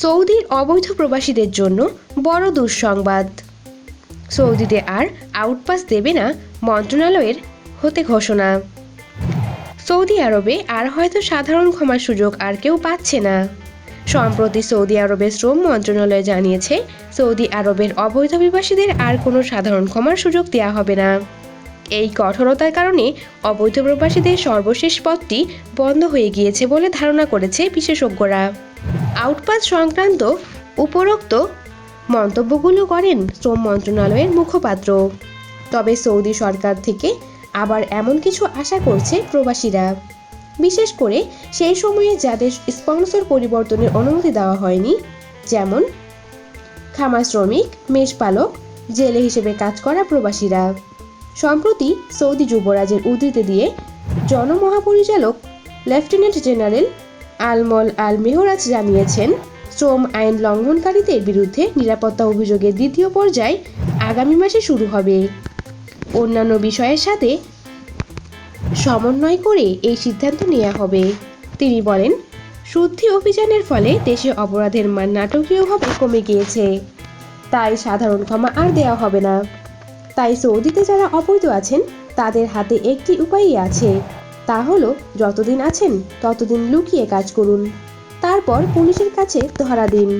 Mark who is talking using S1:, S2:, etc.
S1: সৌদির অবৈধ প্রবাসীদের জন্য বড় দুঃসংবাদ। সৌদিতে আর আউটপাস দেবে না মন্ত্রণালয়ের হতে ঘোষণা। সৌদি আরবে আর হয়তো সাধারণ ক্ষমার সুযোগ আর কেউ পাচ্ছে না। সম্প্রতি সৌদি আরবের শ্রম মন্ত্রণালয় জানিয়েছে, সৌদি আরবের অবৈধ অভিবাসীদের আর কোনো সাধারণ ক্ষমার সুযোগ দেওয়া হবে না। এই কঠোরতার কারণে অবৈধ প্রবাসীদের সর্বশেষ পথটি বন্ধ হয়ে গিয়েছে বলে ধারণা করেছে বিশেষজ্ঞরা। আউটপাস সংক্রান্ত উপরোক্ত মন্তব্যগুলো করেন শ্রম মন্ত্রণালয়ের মুখপাত্র। তবে সৌদি সরকার থেকে আবার এমন কিছু আশা করছে প্রবাসীরা। বিশেষ করে সেই সময়ে যাদের স্পন্সর পরিবর্তনের অনুমতি দেওয়া হয়নি, যেমন খামার শ্রমিক মেষপালক জেলে হিসেবে কাজ করা প্রবাসীরা। সম্প্রতি সৌদি যুবরাজের উদ্ধৃতি দিয়ে জনমহাপরিচালক লেফটেন্যান্ট জেনারেল আলমল আল মেহরাজ জানিয়েছেন, শ্রম আইন লঙ্ঘনকারীদের বিরুদ্ধে নিরাপত্তা অভিযোগের দ্বিতীয় পর্যায় আগামী মাসে শুরু হবে। অন্যান্য বিষয়ের সাথে সমন্বয় করে এই সিদ্ধান্ত নেওয়া হবে। তিনি বলেন, শুদ্ধি অভিযানের ফলে দেশে অপরাধের মান নাটকীয়ভাবে কমে গিয়েছে। তাই সাধারণ ক্ষমা আর দেওয়া হবে না। তাই সৌদিতে যারা অবৈধ আছেন, তাদের হাতে একটি উপায়ই আছে। তা হলো যতদিন আছেন ততদিন লুকিয়ে কাজ করুন। তারপর পুলিশের কাছে ধরা দিন।